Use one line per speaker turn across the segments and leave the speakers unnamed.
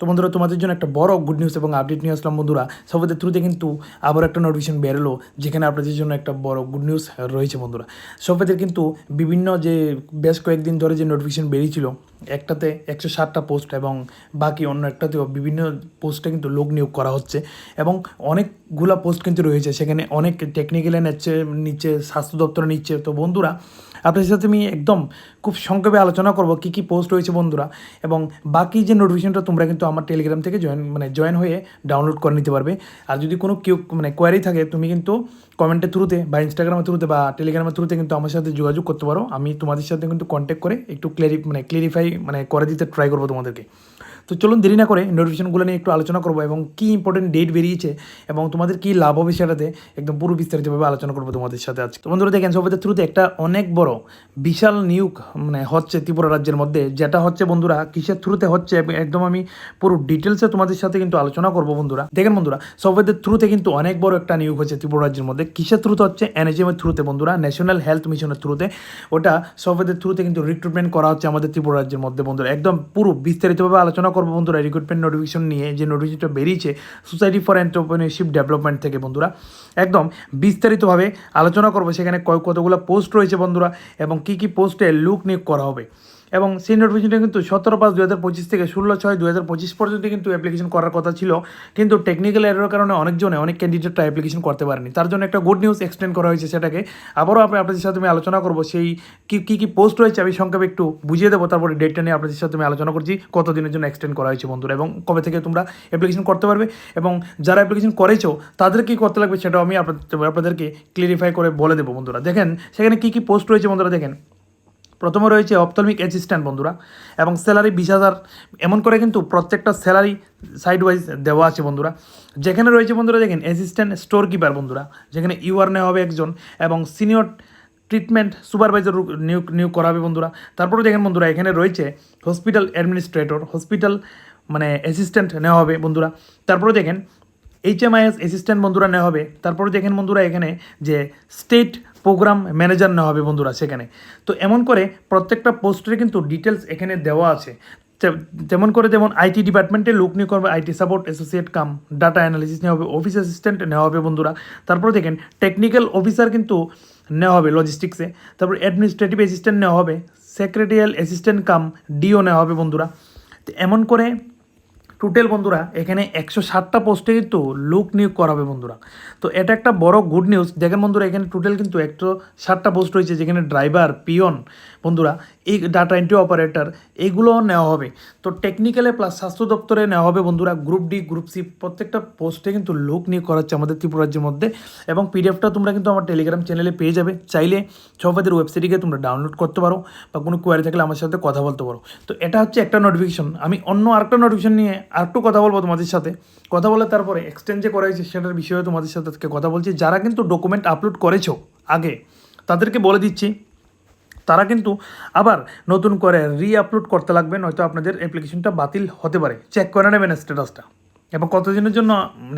তো বন্ধুরা, তোমাদের জন্য একটা বড় গুড নিউজ এবং আপডেট নিয়ে আসলাম বন্ধুরা। সবাদের থ্রুতে কিন্তু আবার একটা নোটিফিকেশন বেরোলো, যেখানে আপনাদের জন্য একটা বড় গুড নিউজ রয়েছে বন্ধুরা। সবাদের কিন্তু বিভিন্ন যে, বেশ কয়েকদিন ধরে যে নোটিফিকেশন বেরিয়েছিল, একটাতে একশো ষাটটা পোস্ট এবং বাকি অন্য একটাতেও বিভিন্ন পোস্টে কিন্তু লোক নিয়োগ করা হচ্ছে এবং অনেকগুলা পোস্ট কিন্তু রয়েছে। সেখানে অনেক টেকনিক্যালে নিচ্ছে নিচ্ছে, স্বাস্থ্য দপ্তরে নিচ্ছে। তো বন্ধুরা, আপনাদের সাথে আমি একদম খুব সংক্ষেপে আলোচনা করব কী কী পোস্ট রয়েছে বন্ধুরা এবং বাকি যে নোটিফিকেশনটা তোমরা কিন্তু আমার টেলিগ্রাম থেকে জয়েন মানে জয়েন হয়ে ডাউনলোড করে নিতে পারবে। আর যদি কোনো কেউ মানে কোয়ারি থাকে, তুমি কিন্তু কমেন্টের থ্রুতে বা ইনস্টাগ্রামের থ্রুতে বা টেলিগ্রামের থ্রুতে কিন্তু আমার সাথে যোগাযোগ করতে পারো। আমি তোমাদের সাথে কিন্তু কন্ট্যাক্ট করে একটু ক্লিয়ারি মানে ক্লিয়ারিফাই মানে করে দিতে ট্রাই করব তোমাদেরকে। তো চলুন দেরি না করে নোটিফিকেশনগুলো নিয়ে একটু আলোচনা করব এবং কী ইম্পর্টেন্ট ডেট বেরিয়েছে এবং তোমাদের কী লাভ হবে সেটাতে একদম পুরো বিস্তারিতভাবে আলোচনা করব তোমাদের সাথে আজকে। তো বন্ধুরা দেখেন, সবাইদের থ্রুতে একটা অনেক বড়, বিশাল নিয়োগ মানে হচ্ছে ত্রিপুরা রাজ্যের মধ্যে, যেটা হচ্ছে বন্ধুরা কিসের থ্রুতে হচ্ছে, একদম আমি পুরো ডিটেলসে তোমাদের সাথে কিন্তু আলোচনা করব বন্ধুরা। দেখেন বন্ধুরা সবাইদের থ্রুতে কিন্তু অনেক বড় একটা নিয়োগ হচ্ছে ত্রিপুরা রাজ্যের মধ্যে। কিসের থ্রুতে হচ্ছে? এনএচএমের থ্রুতে বন্ধুরা ন্যাশনাল হেলথ মিশনের থ্রুতে ওটা সবাইদের থ্রুতে কিন্তু রিক্রুটমেন্ট করা হচ্ছে আমাদের ত্রিপুরা রাজ্যের মধ্যে বন্ধুরা। একদম পুরো বিস্তারিতভাবে আলোচনা করব বন্ধুরা রিক্রুটমেন্ট নোটিফিকেশন নিয়ে যে নোটিফিকেশনটা বেরিয়েছে সোসাইটি ফর এন্টারপ্রেনারশিপ ডেভেলপমেন্ট থেকে বন্ধুরা। একদম বিস্তারিতভাবে আলোচনা করব, সেখানে কতগুলো পোস্ট রয়েছে বন্ধুরা, এবং কী কী পোস্টে লুক নিয়োগ করা হবে। এবং সেই নোটিফিকেশনটা কিন্তু সতেরো পাঁচ দু হাজার পঁচিশ থেকে ষোলো ছয় দু হাজার পঁচিশ পর্যন্ত কিন্তু অ্যাপ্লিকেশন করার কথা ছিল। কিন্তু টেকনিক্যাল এরর কারণে অনেকজনে, অনেক ক্যান্ডিডেটরা অ্যাপ্লিকেশন করতে পারেনি। তার জন্য একটা গুড নিউজ এক্সটেন্ড করা হয়েছে সেটাকে। আবারও আপনি আপনাদের সাথে আমি আলোচনা করব সেই কী কী কী পোস্ট রয়েছে আমি সংক্ষেপে একটু বুঝিয়ে দেবো, তারপরে ডেটটা নিয়ে আপনাদের সাথে আমি আলোচনা করছি কত দিনের জন্য এক্সটেন্ড করা হয়েছে বন্ধুরা, এবং কবে থেকে তোমরা অ্যাপ্লিকেশন করতে পারবে। এবং যারা অ্যাপ্লিকেশন করেছ, তাদের কী করতে লাগবে সেটাও আমি আপনাদের, আপনাদেরকে ক্লিয়ারিফাই করে বলে দেবো বন্ধুরা। দেখেন, সেখানে কী কী পোস্ট রয়েছে বন্ধুরা, দেখেন। প্রথমে রয়েছে অপথলমিক অ্যাসিস্ট্যান্ট বন্ধুরা, এবং স্যালারি বিশ হাজার। এমন করে কিন্তু প্রত্যেকটা স্যালারি সাইড ওয়াইজ দেওয়া আছে বন্ধুরা। যেখানে রয়েছে বন্ধুরা দেখেন অ্যাসিস্ট্যান্ট স্টোর কিপার বন্ধুরা, যেখানে ইউআর নেওয়া হবে একজন, এবং সিনিয়র ট্রিটমেন্ট সুপারভাইজার নিয়োগ নিয়োগ করা হবে বন্ধুরা। তারপরে দেখেন বন্ধুরা, এখানে রয়েছে হসপিটাল অ্যাডমিনিস্ট্রেটর হসপিটাল মানে অ্যাসিস্ট্যান্ট নেওয়া হবে বন্ধুরা। তারপরে দেখেন এইচএমআইএস অ্যাসিস্ট্যান্ট বন্ধুরা নেওয়া হবে। তারপরে দেখেন বন্ধুরা, এখানে যে স্টেট প্রোগ্রাম ম্যানেজার নেওয়া হবে বন্ধুরা সেখানে। তো এমন করে প্রত্যেকটা পোস্টের কিন্তু ডিটেলস এখানে দেওয়া আছে। তেমন করে যেমন আইটি ডিপার্টমেন্টে লোক নিয়োগ করবে IT support associate cum data analysis নেওয়া হবে অফিস অ্যাসিস্ট্যান্ট নেওয়া হবে বন্ধুরা। তারপরে দেখেন টেকনিক্যাল অফিসার কিন্তু নেওয়া হবে লজিস্টিক্সে তারপর অ্যাডমিনিস্ট্রেটিভ অ্যাসিস্ট্যান্ট নেওয়া হবে সেক্রেটারিয়াল অ্যাসিস্ট্যান্ট কাম ডিও নেওয়া হবে বন্ধুরা। তো এমন করে টোটাল বন্ধুরা, এখানে একশো সাতটা পোস্টে কিন্তু লোক নিয়োগ করা হবে বন্ধুরা। তো এটা একটা বড় গুড নিউজ দেখেন বন্ধুরা, এখানে টোটাল কিন্তু একশো সাতটা পোস্ট রয়েছে, যেখানে ড্রাইভার পিয়ন বন্ধুরা, এই ডাটা এন্ট্রি অপারেটর এইগুলো নেওয়া হবে। তো টেকনিক্যালে প্লাস স্বাস্থ্য দপ্তরে নেওয়া হবে বন্ধুরা গ্রুপ ডি গ্রুপ সি প্রত্যেকটা পোস্টে কিন্তু লোক নিয়োগ করা হচ্ছে আমাদের ত্রিপুরা রাজ্যের মধ্যে। এবং পিডিএফটা তোমরা কিন্তু আমার টেলিগ্রাম চ্যানেলে পেয়ে যাবে। চাইলে সবাদের ওয়েবসাইটে গিয়ে তোমরা ডাউনলোড করতে পারো বা কোনো কোয়ারি থাকলে আমার সাথে কথা বলতে পারো। তো এটা হচ্ছে একটা নোটিফিকেশন আমি অন্য আরেকটা নোটিফিকেশন নিয়ে আরেকটু কথা বলব তোমাদের সাথে। কথা বলে তারপরে এক্সচেঞ্জে করা হয়েছে সেটার বিষয়ে তোমাদের সাথে আজকে কথা বলছি। যারা কিন্তু ডকুমেন্ট আপলোড করেছ আগে, তাদেরকে বলে দিচ্ছি, তারা কিন্তু আবার নতুন করে রি আপলোড করতে লাগবে, নয়তো আপনাদের অ্যাপ্লিকেশনটা বাতিল হতে পারে। চেক করে নেবেন স্ট্যাটাসটা এবং কতদিনের জন্য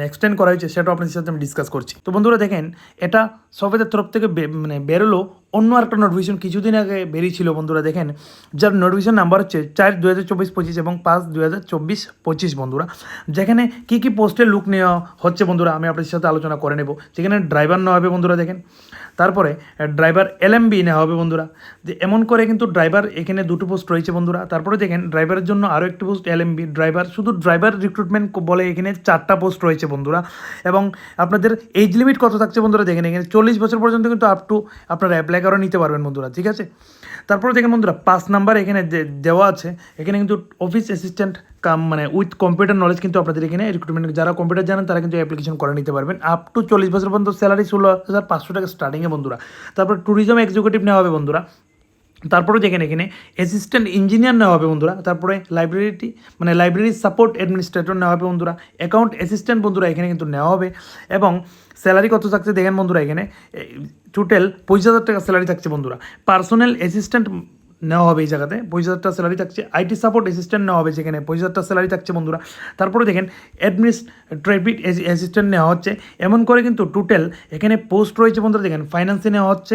এক্সটেন্ড করা হয়েছে, সেটাও আপনাদের সাথে আমি ডিসকাস করছি। তো বন্ধুরা দেখেন, এটা সবেদের তরফ থেকে মানে বেরোলো অন্য একটা নোটিফিকেশন কিছুদিন আগে বেরিয়েছিল, বন্ধুরা দেখেন। যার নোটিফিকেশন নাম্বার হচ্ছে চার দু হাজার চব্বিশ পঁচিশ এবং পাঁচ দু হাজার চব্বিশ পঁচিশ, বন্ধুরা। যেখানে কী কী পোস্টে লুক নেওয়া হচ্ছে, বন্ধুরা, আমি আপনাদের সাথে আলোচনা করে নেব। যেখানে ড্রাইভার নেওয়া হবে, বন্ধুরা, দেখেন। তারপরে ড্রাইভার এলএমবি নেওয়া হবে, বন্ধুরা। যে এমন করে কিন্তু ড্রাইভার এখানে দুটো পোস্ট রয়েছে, বন্ধুরা। তারপরে দেখেন ড্রাইভারের জন্য আরও একটি পোস্ট এলএমবি ড্রাইভার শুধু ড্রাইভার রিক্রুটমেন্ট বলে এখানে চারটা পোস্ট রয়েছে, বন্ধুরা। এবং আপনাদের এজ লিমিট কত থাকছে, বন্ধুরা, দেখেন এখানে চল্লিশ বছর পর্যন্ত কিন্তু আপ টু আপনারা অ্যাপ্লাই করে নিতে পারবেন বন্ধুরা, ঠিক আছে? তারপরে দেখেন বন্ধুরা, পাঁচ নাম্বার এখানে দেওয়া আছে। এখানে কিন্তু অফিস অ্যাসিস্ট্যান্ট কাম মানে উইথ কম্পিউটার নলেজ কিন্তু আপনাদের এখানে রিক্রুটমেন্ট যারা কম্পিউটার জানেন তারা কিন্তু অ্যাপ্লিকেশন করে নিতে পারবেন। আপ টু চল্লিশ বছর পর্যন্ত স্যালারি ষোলো হাজার পাঁচশো টাকা স্টার্টিংয়ে বন্ধুরা। তারপর ট্যুরিজম এক্সিকিউটিভ নেওয়া হবে বন্ধুরা। তারপরে দেখেন এখানে অ্যাসিস্ট্যান্ট ইঞ্জিনিয়ার নেওয়া হবে বন্ধুরা, তারপরে লাইব্রেরিটি মানে লাইব্রেরি সাপোর্ট অ্যাডমিনিস্ট্রেটর নেওয়া হবে বন্ধুরা অ্যাকাউন্ট অ্যাসিস্ট্যান্ট বন্ধুরা এখানে কিন্তু নেওয়া হবে, এবং স্যালারি কত থাকছে দেখেন বন্ধুরা এখানে টোটাল পঁচিশ হাজার টাকা স্যালারি থাকছে বন্ধুরা পার্সোনাল অ্যাসিস্ট্যান্ট নেওয়া হবে এই জায়গাতে, পঁচিশ হাজারটা স্যালারি থাকছে আইটি সাপোর্ট অ্যাসিস্ট্যান্ট নেওয়া হবে যেখানে, পঁচিশ হাজারটা স্যালারি থাকছে বন্ধুরা, তারপরে দেখেন অ্যাডমিনিস্ট্রেটিভ অ্যাসিস্ট্যান্ট নেওয়া হচ্ছে, এমন করে কিন্তু টোটাল এখানে পোস্ট রয়েছে বন্ধুরা, দেখেন ফাইন্যান্সে নেওয়া হচ্ছে,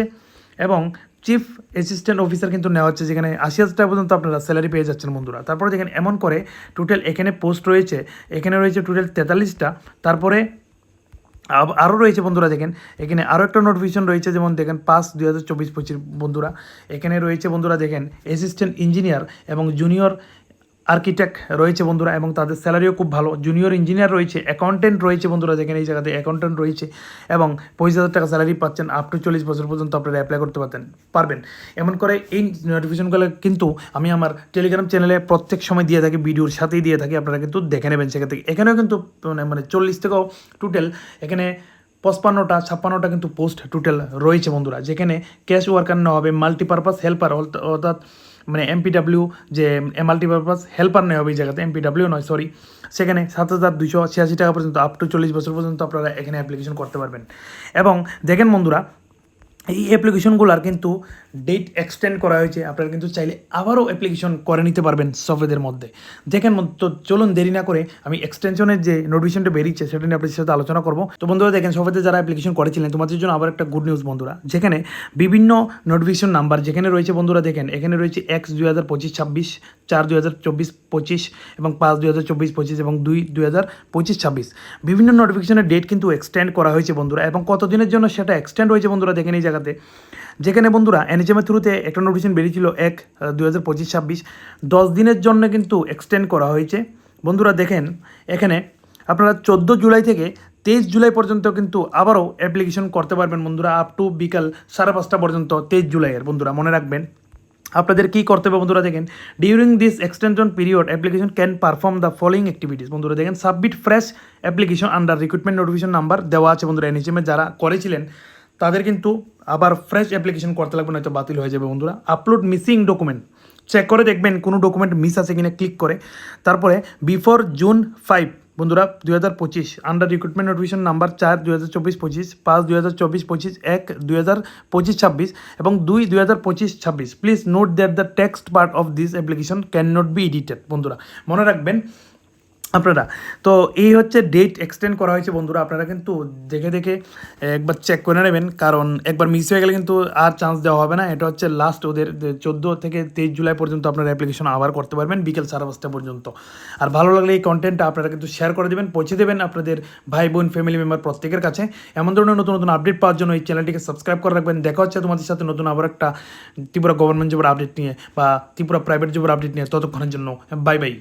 এবং চিফ অ্যাসিস্ট্যান্ট অফিসার কিন্তু নেওয়া হচ্ছে, যেখানে আশি হাজার টাকা পর্যন্ত আপনারা স্যালারি পেয়ে যাচ্ছেন বন্ধুরা। তারপরে দেখেন এমন করে টোটাল এখানে পোস্ট রয়েছে, এখানে রয়েছে টোটাল তেতাল্লিশটা। তারপরে আরও রয়েছে বন্ধুরা দেখেন, এখানে আরও একটা নোটিফিকেশন রয়েছে, যেমন দেখেন পাঁচ দুই হাজার চব্বিশ পঁচিশ বন্ধুরা। এখানে রয়েছে বন্ধুরা দেখেন অ্যাসিস্ট্যান্ট ইঞ্জিনিয়ার এবং জুনিয়র আর্কিটেক্ট রয়েছে বন্ধুরা এবং তাদের স্যালারিও খুব ভালো। জুনিয়র ইঞ্জিনিয়ার রয়েছে অ্যাকাউন্টেন্ট রয়েছে বন্ধুরা দেখেন এই জায়গাতে অ্যাকাউন্টেন্ট রয়েছে এবং পঁচিশ হাজার টাকা স্যালারি পাচ্ছেন আপ টু চল্লিশ বছর পর্যন্ত আপনারা অ্যাপ্লাই করতে পারতেন, পারবেন। এমন করে এই নোটিফিকেশনগুলো কিন্তু আমি আমার টেলিগ্রাম চ্যানেলে প্রত্যেক সময় দিয়ে থাকি, ভিডিওর সাথেই দিয়ে থাকি, আপনারা কিন্তু দেখে নেবেন সেখান থেকে। এখানেও কিন্তু মানে মানে চল্লিশ থেকেও টোটাল এখানে পঁচপান্নটা, ছাপ্পান্নটা কিন্তু পোস্ট টোটাল রয়েছে বন্ধুরা। যেখানে ক্যাশ ওয়ার্কার নেওয়া হবে মাল্টিপারপাস হেল্পার অর্থাৎ মানে এমপিডাব্লিউ যে মাল্টিপারপাস হেল্পার নেয় হবে এই জায়গাতে এমপিডাব্লিউ নয় সরি সেখানে সাত হাজার দুশো ছিয়াশি টাকা পর্যন্ত আপ টু চল্লিশ বছর পর্যন্ত আপনারা এখানে অ্যাপ্লিকেশন করতে পারবেন। এবং দেখেন বন্ধুরা এই অ্যাপ্লিকেশনগুলোর কিন্তু ডেট এক্সটেন্ড করা হয়েছে। আপনারা কিন্তু চাইলে আবারও অ্যাপ্লিকেশন করে নিতে পারবেন সফেদের মধ্যে। দেখেন তো চলুন দেরি না করে আমি এক্সটেনশনের যে নোটিফিকেশনটা বেরিয়েছে, সেটা নিয়ে আপনাদের সাথে আলোচনা করব। তো বন্ধুরা, দেখেন সফেদের যারা অ্যাপ্লিকেশন করেছিলেন, তোমাদের জন্য আবার একটা গুড নিউজ বন্ধুরা। যেখানে বিভিন্ন নোটিফিকেশন নাম্বার যেখানে রয়েছে বন্ধুরা, দেখেন, এখানে রয়েছে এক্স দুই হাজার পঁচিশ, ছাব্বিশ, চার, দুই হাজার চব্বিশ, পঁচিশ এবং পাঁচ, দুই হাজার চব্বিশ, পঁচিশ এবং দুই দুই হাজার পঁচিশ, ছাব্বিশ। বিভিন্ন নোটিফিকেশনের ডেট কিন্তু এক্সটেন্ড করা হয়েছে বন্ধুরা এবং কতদিনের জন্য সেটা এক্সটেন্ড হয়েছে বন্ধুরা, দেখেন এই জায়গাতে যেখানে বন্ধুরা এনএচএমের থ্রুতে একটা নোটিশন বেরিয়েছিল এক দুই হাজার পঁচিশ, ছাব্বিশ। দশ দিনের জন্য কিন্তু এক্সটেন্ড করা হয়েছে। বন্ধুরা, দেখেন, এখানে আপনারা চোদ্দ জুলাই থেকে তেইশ জুলাই পর্যন্ত কিন্তু আবারও অ্যাপ্লিকেশন করতে পারবেন বন্ধুরা আপ টু বিকাল সাড়ে পাঁচটা পর্যন্ত, তেইশ জুলাইয়ের। বন্ধুরা, মনে রাখবেন, আপনাদের কী করতে হবে বন্ধুরা, দেখেন during this extension period application can perform the following activities বন্ধুরা, দেখেন submit fresh application under recruitment notification number দেওয়া আছে বন্ধুরা এনএচএমে যারা করেছিলেন। তাদের কিন্তু আবার ফ্রেশ অ্যাপ্লিকেশন করতে লাগবে, নয়তো বাতিল হয়ে যাবে বন্ধুরা। আপলোড মিসিং ডকুমেন্ট চেক করে দেখবেন কোনো ডকুমেন্ট মিস আছে কিনা ক্লিক করে। তারপরে বিফোর জুন ফাইভ বন্ধুরা, দুই হাজার পঁচিশ আন্ডার রিক্রুটমেন্ট নোটিফিকেশন নাম্বার চার, দুই হাজার চব্বিশ, পঁচিশ, পাঁচ, দুই হাজার চব্বিশ, পঁচিশ, এক, দুই হাজার পঁচিশ, ছাব্বিশ এবং দুই দুই হাজার পঁচিশ, ছাব্বিশ। Please note that the text part of this application can not be edited বন্ধুরা। মনে রাখবেন আপনারা। তো এই হচ্ছে ডেট এক্সটেন্ড করা হয়েছে বন্ধুরা, আপনারা কিন্তু দেখে দেখে একবার চেক করে নেবেন, কারণ একবার মিস হয়ে গেলে কিন্তু আর চান্স দেওয়া হবে না। এটা হচ্ছে লাস্ট ওদের চোদ্দ থেকে তেইশ জুলাই পর্যন্ত আপনারা অ্যাপ্লিকেশন আবার করতে পারবেন, বিকেল সাড়ে পাঁচটা পর্যন্ত। আর ভালো লাগলে এই কন্টেন্টটা আপনারা কিন্তু শেয়ার করে দেবেন, পৌঁছে দেবেন আপনাদের ভাই, বোন ফ্যামিলি মেম্বার প্রত্যেকের কাছে। এমন ধরনের নতুন নতুন আপডেট পাওয়ার জন্য এই চ্যানেলটিকে সাবস্ক্রাইব করে রাখবেন। দেখা হচ্ছে তোমাদের সাথে নতুন আবার একটা ত্রিপুরা গভর্নমেন্ট জবের আপডেট নিয়ে বা ত্রিপুরা প্রাইভেট জবের আপডেট নিয়ে ততক্ষণের জন্য। Bye bye